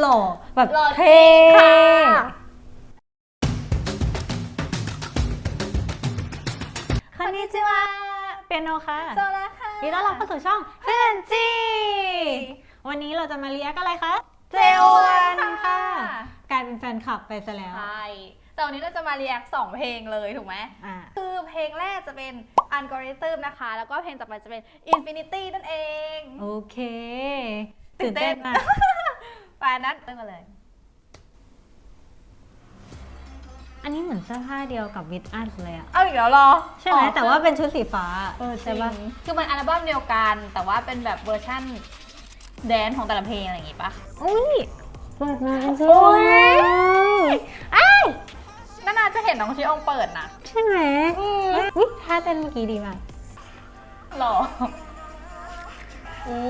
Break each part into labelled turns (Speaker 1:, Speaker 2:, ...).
Speaker 1: หล่อแบบ
Speaker 2: หล่อ
Speaker 1: เท่
Speaker 2: ค่ะ
Speaker 1: คอนนิจิวะเปียโนค่ะ
Speaker 2: โซล่าค่ะ
Speaker 1: ยินดีต้อนรับเข้าสู่ช่องเฟนจีวันนี้เราจะมาเรียกอะไรคะ
Speaker 2: เจลวันค่ะ
Speaker 1: กลายเป็นแฟนคลับไปซะแล้ว
Speaker 2: ใช่แต่วันนี้เราจะมาเรียกสองเพลงเลยถูกไหม
Speaker 1: อ่า
Speaker 2: คือเพลงแรกจะเป็น Algorithm นะคะ แล้วก็เพลงต่อไปจะเป็น Infinity นั่นเอง
Speaker 1: โอเคตื่นเต้นมาก
Speaker 2: ไปนั้นเต้นกันเลย
Speaker 1: อันนี้เหมือนเสื้อผ้าเดียวกับวิดอัสเลยอะ
Speaker 2: เอาอีกแล้วเหรอ
Speaker 1: ใช่ไหม
Speaker 2: อ๋อ
Speaker 1: แต่ว่าเป็นชุดสีฟ้า
Speaker 2: เออ
Speaker 1: ใช่
Speaker 2: ใช่
Speaker 1: ปะ
Speaker 2: ปะคือมันอัลบั้มเดียวกัน แต่ว่าเป็นแบบเวอร์ชั่นแดนซ์ของแต่ละเพลงอะไรอย่างงี้ปะ
Speaker 1: อุ้ยเปิดมาเป็นเสื้
Speaker 2: โอ้
Speaker 1: อย
Speaker 2: อ้าวนาๆจะเห็นน้องชิองเปิดนะ
Speaker 1: ใช่ไหม
Speaker 2: อืม
Speaker 1: อุ้ยท่าเต้นเมื่อกี้ดีมาก
Speaker 2: หรออู้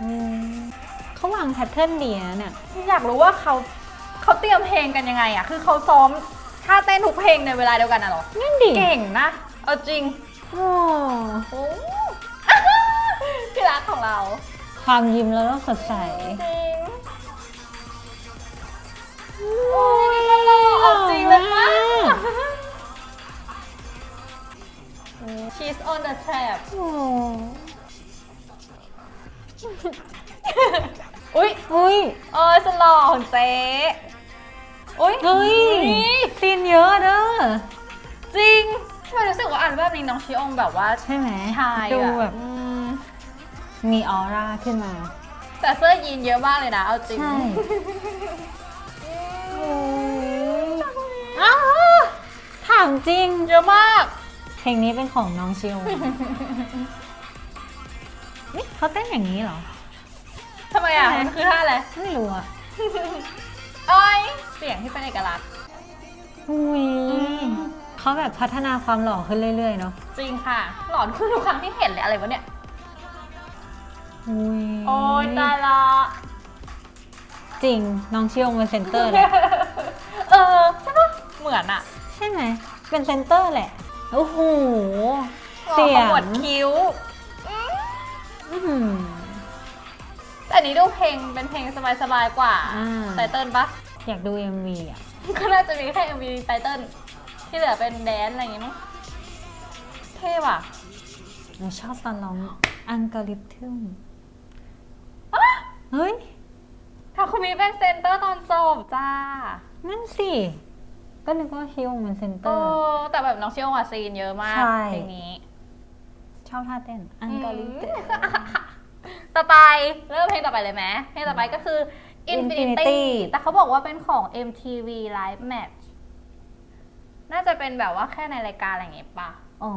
Speaker 1: อืม เขาวางแพทเทิร์นดีนะเนี่ย
Speaker 2: อยากรู้ว่าเขาเขาเตรียมเพลงกันยังไงอะคือเขาซ้อมท่าเต้นทุกเพลงในเวลาเดียวกันอะเหรอ
Speaker 1: นั่นดิ
Speaker 2: เก่งนะ เอาจริง
Speaker 1: โอ้
Speaker 2: โอ้ที่รักของเรา
Speaker 1: ความยิ้มแล้วก็สดใส
Speaker 2: จริงโอ้ยเอาจริงเลยมาก She's on the trap
Speaker 1: โอ้
Speaker 2: อุ้ย
Speaker 1: อุ้ย
Speaker 2: เออสลอของเจ๊อุ้ย
Speaker 1: เฮ้ย ซีนเยอะเด้อ
Speaker 2: จริงทำไมรู้สึกว่าอ่านแบบนี้น้องชิองแบบว่า
Speaker 1: ใช่ไหม
Speaker 2: ชาย
Speaker 1: ดู
Speaker 2: อะ
Speaker 1: แบบ
Speaker 2: อืม
Speaker 1: มีออร่าขึ้นมา
Speaker 2: แต่เสื้อยีนเยอะมากเลยนะ เอาจริง
Speaker 1: ใช่
Speaker 2: อืม
Speaker 1: อ้าวถามจริง
Speaker 2: เยอะมาก
Speaker 1: เพลงนี้เป็นของน้องชิวนี่เขาเต้นอย่างนี้เหรอ
Speaker 2: ทำ ไมอะ
Speaker 1: ใช่ไหม
Speaker 2: มันคือท่าอะไร
Speaker 1: ไม่รู้อะ
Speaker 2: อ้อยเสียงที่เป็นเอกลักษณ์
Speaker 1: อุ้ย
Speaker 2: ม
Speaker 1: เขาแบบพัฒนาความหล่อขึ้นเรื่อยๆเนาะ
Speaker 2: จริงค่ะ หลอนขึ้นทุกครั้งที่เห็นเลยอะไรวะเนี่ย
Speaker 1: อุ้ย
Speaker 2: โอ้ยตายละ
Speaker 1: จริงน้องชิวเป็นเซนเตอร์เลย
Speaker 2: เออใช่ปะเหมือนอะ
Speaker 1: ใช่ไหมเป็นเซนเตอร์แหละโอ้โห
Speaker 2: หล่อ
Speaker 1: เสีย
Speaker 2: ข
Speaker 1: ง
Speaker 2: มวดคิ้ว
Speaker 1: อื้อหือ
Speaker 2: แต่อันนี้ดูเพลงเป็นเพลงสบายๆกว่า
Speaker 1: อ่า
Speaker 2: ไตเติ้ลปะ
Speaker 1: อยากดู MV อะ
Speaker 2: ก็น่าจะมีแค่ MV ไตเติ้ลที่เหลือเป็นแดนซ์อะไรอย่างงี้มั้งเท่ว่ะ
Speaker 1: หนูชอบตอนร้องอังกอริทึมเฮ้ย
Speaker 2: ทาคุมิเป็นเซนเตอร์ตอนจบจ้า
Speaker 1: นั่นสิ ก็นึกว่าชิวเป็นเซนเต
Speaker 2: เอ
Speaker 1: อร์
Speaker 2: อแต่แบบน้องเชียวอะซีนเยอะมาก
Speaker 1: ใช่
Speaker 2: เพลงนี้
Speaker 1: ชอบท่าเต้นอังกอริทึม
Speaker 2: ต่อไปเริ่มเพลงต่อไปเลยไหมเพลงต่อไปก็คือ Infinity,
Speaker 1: Infinity
Speaker 2: แต่เขาบอกว่าเป็นของ MTV Live Match น่าจะเป็นแบบว่าแค่ในรายการอะไรอย่างเงี้ยป่ะ
Speaker 1: อ๋อ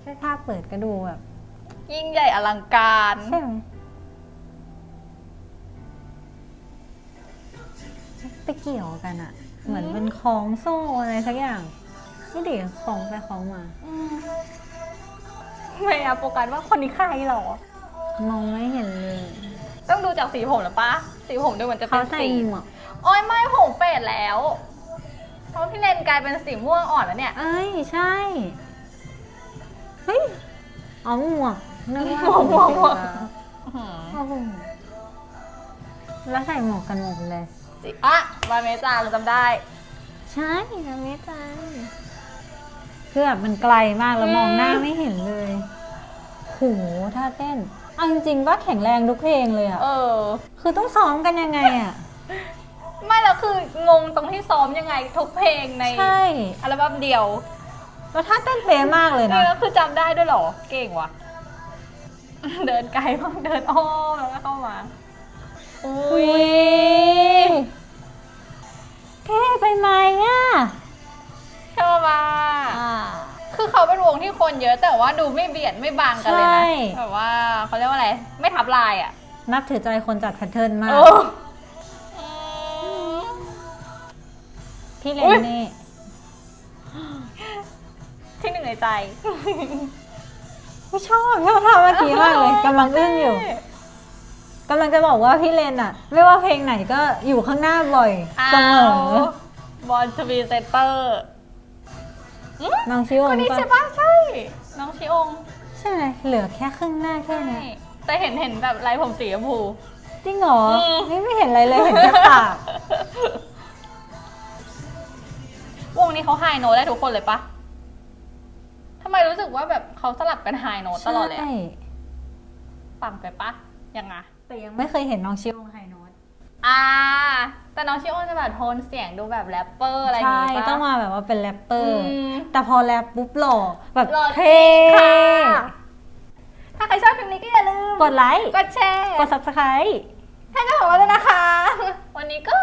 Speaker 1: แค่ท่าเปิดก็ดูแบบ
Speaker 2: ยิ่งใหญ่อลังการ
Speaker 1: ใช่ไหมไปเกี่ยวกันอะเหมือนเป็นคล้องโซ่อะไรสักอย่างนี่ดิคล้องไปคล้องมา
Speaker 2: ไม่อะโฟกัสว่าคนนี้ใครหรอ
Speaker 1: มองไม่เห็นเลย
Speaker 2: ต้องดูจากสีผมหรือปะสีผมดูเหมือนจะเป็
Speaker 1: เขา
Speaker 2: น
Speaker 1: ใส่
Speaker 2: สี
Speaker 1: หมวก
Speaker 2: โอ้ยไม่ผมเฟดแล้ว เพราะพี่เลนกลายเป็นสีม่วงอ่อนแล้วเนี่ย
Speaker 1: เอ้ยใช่เฮ้ยอ๋อหมวกนึกว่า
Speaker 2: หมวกหมวกหมวก
Speaker 1: โอ้โหแล้วใส่หมวกกันหมดเลย
Speaker 2: สีอะบาเมจางจำได้
Speaker 1: ใช่นะเมจัง คือแบบมันไกลมากแล้วมองหน้าไม่เห็นเลยโหท่าเต้นเอาจริงๆว่าแข็งแรงทุกเพลงเลยอะ
Speaker 2: เออ
Speaker 1: คือต้องซ้อมกันยังไงอะ
Speaker 2: ไม่แล้วคืองงตรงที่ซ้อมยังไงทุกเพลงใน
Speaker 1: ใช่
Speaker 2: อัลบั้มเดียว
Speaker 1: แล้วท่าเต้นเป๊ะมากเลยนะ
Speaker 2: นี่ก็คือจำได้ด้วยเหรอ เก่งว่ะ เดินไกลมากเดินอ้อมแล้วก็เข้ามา อุ้
Speaker 1: อุ้
Speaker 2: ย
Speaker 1: ยเท่ไปไหมอะ
Speaker 2: ชอบมา คือเขาเป็นวงที่คนเยอะแต่ว่าดูไม่เบียดไม่บังกันเลยนะแบบว่าเขาเรียกว่าอะไร ไม่ทับลายอะ
Speaker 1: นับถือใจคนจัดแพทเทิร์นมาก
Speaker 2: โอ้
Speaker 1: พี่เล
Speaker 2: อุ๊
Speaker 1: น
Speaker 2: ย
Speaker 1: นี่
Speaker 2: ที่หนึ่งในใจ
Speaker 1: ไม่ชอบชอบทำเมื่อกี้มากเลยกำลังอึ้งอยู่กำลังจะบอกว่าพี่เลนอะไม่ว่าเพลงไหนก็อยู่ข้างหน้าบ่อยเสมอ
Speaker 2: บอลชวีเซนเตอร์
Speaker 1: น้องชิว
Speaker 2: คนนี้
Speaker 1: ก็
Speaker 2: ใช่ปะใช่ น้องชิอง
Speaker 1: ใช่ไหมเหลือแค่ครึ่งหน้าแค่
Speaker 2: ใช่
Speaker 1: เนี้ย
Speaker 2: แต่เห็นเห็นแบบลายผมสีชมพู
Speaker 1: จริงเหรอ
Speaker 2: อืม
Speaker 1: ไม่ไม่เห็นอะไรเลยเห็นแค่ปาก
Speaker 2: วงนี้เขาไฮโน้ตได้ทุกคนเลยปะทำไมรู้สึกว่าแบบเขาสลับกันไฮโน้ตตลอดเลยอะ
Speaker 1: ใช่
Speaker 2: ฟังไปปะยังไง
Speaker 1: แต่ยังไม่เคยเห็นน้องชิวไฮโน้ต
Speaker 2: อ่า แต่น้องชิโอจะแบบโทนเสียงดูแบบแรปเปอร์อะไรอย่าง
Speaker 1: ใช่
Speaker 2: งี้ปะ
Speaker 1: ต้องมาแบบว่าเป็นแรปเปอ
Speaker 2: อื
Speaker 1: ร์
Speaker 2: ม
Speaker 1: แต่พอแรปปุ๊บหล่อแบบ
Speaker 2: หล่อ
Speaker 1: เท่
Speaker 2: ค่ะถ้าใครชอบคลิปนี้ก็อย่าลืม
Speaker 1: กดไลค์
Speaker 2: กดแชร์
Speaker 1: กด subscribe
Speaker 2: ให้เจ้าของเราด้วยนะคะ วันนี้ก็